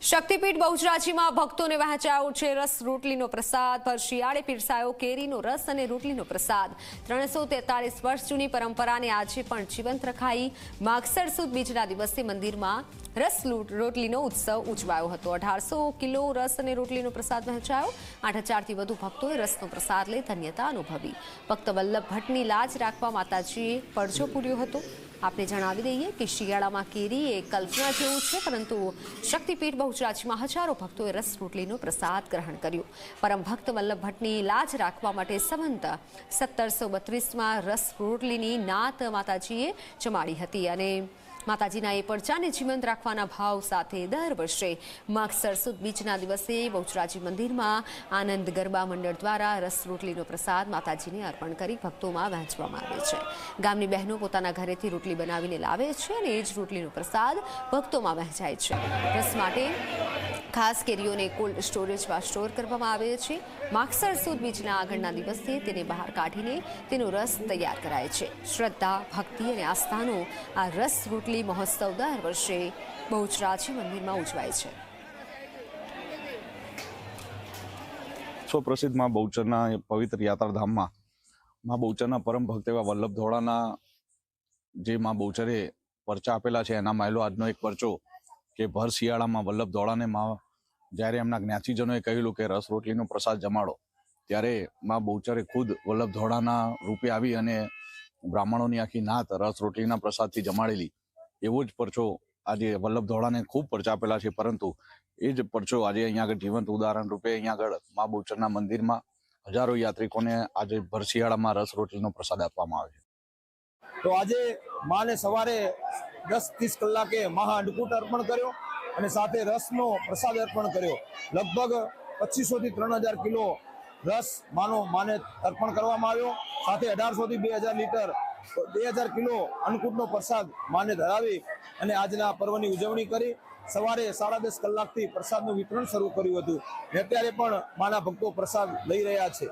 શક્તિપીઠ બહુચરાજીમાં ભક્તોને વહેંચાયો છે રસ, રોટલીનો પ્રસાદ. પર શિયાળે પીરસાયો કેરીનો રસ અને રોટલીનો પ્રસાદ. ત્રણસો તેતાલીસ વર્ષ જૂની પરંપરાને આજે પણ જીવંત રખાઈ. માગસર સુદ બીજના દિવસે મંદિરમાં રસ રોટલીનો ઉત્સવ ઉજવાયો હતો. અઢારસો કિલો રસ અને રોટલીનો પ્રસાદ વહેંચાયો. આઠ હજારથી વધુ ભક્તોએ રસનો પ્રસાદ લઈ ધન્યતા અનુભવી. ભક્ત વલ્લભ ભટ્ટની લાજ રાખવા માતાજીએ પડજો પૂર્યો હતો. આપને જણાવી દઈએ કે શિયાળામાં કેરી એ કલ્પના જેવું છે, પરંતુ શક્તિપીઠ બહુચરાજીમાં હજારો ભક્તોએ રસ રોટલીનો પ્રસાદ ગ્રહણ કર્યો. પરમ ભક્ત વલ્લભ ભટ્ટની લાજ રાખવા માટે સંબંધ સત્તરસો બત્રીસમાં રસ રોટલીની નાત માતાજીએ જમાડી હતી અને માતાજીના એ પડચાને જીવંત રાખવાના ભાવ સાથે દર વર્ષે માઘ સરસુદ બીજના દિવસે બહુચરાજી મંદિરમાં આનંદ ગરબા મંડળ દ્વારા રસ રોટલીનો પ્રસાદ માતાજીને અર્પણ કરી ભક્તોમાં વહેંચવામાં આવે છે. ગામની બહેનો પોતાના ઘરેથી રોટલી બનાવીને લાવે છે અને એ જ રોટલીનો પ્રસાદ ભક્તોમાં વહેંચાય છે. રસ માટે ખાસ કેરીઓને કોલ્ડ સ્ટોરેજમાં સ્ટોર કરવામાં આવે છે. માગસર સુદ બીજના આગળના દિવસે તેને બહાર કાઢીને તેનો રસ તૈયાર કરાય છે. શ્રદ્ધા, ભક્તિ અને આસ્થાનો આ રસ રોટલી મહોત્સવ દર વર્ષે બહુચરાજી મંદિરમાં ઉજવાય છે. સુપ્રસિદ્ધ પ્રસિદ્ધમાં બહુચરના પવિત્ર યાત્રાધામમાં માં બહુચરના પરમ ભક્ત એવા વલ્લભ ધોળાના જે માં બહુચરે પરચા આપેલા છે, એના માયલો આજનો એક પરચો કે ભર શિયાળામાં વલ્લભ ધોળાને માં જ્યારે એમના જ્ઞાતિજનોએ કહેલું કે રસ રોટલીનો પ્રસાદ જમાડો, ત્યારે મા બહુચરે ખુદ વલ્લભ રૂપે આવી અને બ્રાહ્મણોની આખી નાત રસ રોટલીના પ્રસાદથી જમાડેલી. એવો જ પરચો આજે વલ્લભ ખૂબ પરચાપેલા છે, પરંતુ એ જ પરચો આજે અહીંયા આગળ જીવંત ઉદાહરણ રૂપે અહીંયા આગળ મા બહુચરના મંદિરમાં હજારો યાત્રિકોને આજે ભરશિયાળામાં રસ રોટલીનો પ્રસાદ આપવામાં આવે છે. તો આજે માને સવારે દસ ત્રીસ કલાકે મહા અન્નકૂટ અર્પણ કર્યો. અને સાથે રસનો પ્રસાદ અર્પણ કર્યો. લગભગ પચીસો થી ત્રણ હજાર કિલો રસ માનો માને અર્પણ કરવામાં આવ્યો. સાથે અઢારસો થી બે હજાર લીટર, બે હજાર કિલો અન્નકૂટનો પ્રસાદ માને ધરાવી અને આજના પર્વની ઉજવણી કરી. સવારે સાડા દસ કલાકથી પ્રસાદનું વિતરણ શરૂ કર્યું હતું. અત્યારે પણ માના ભક્તો પ્રસાદ લઈ રહ્યા છે.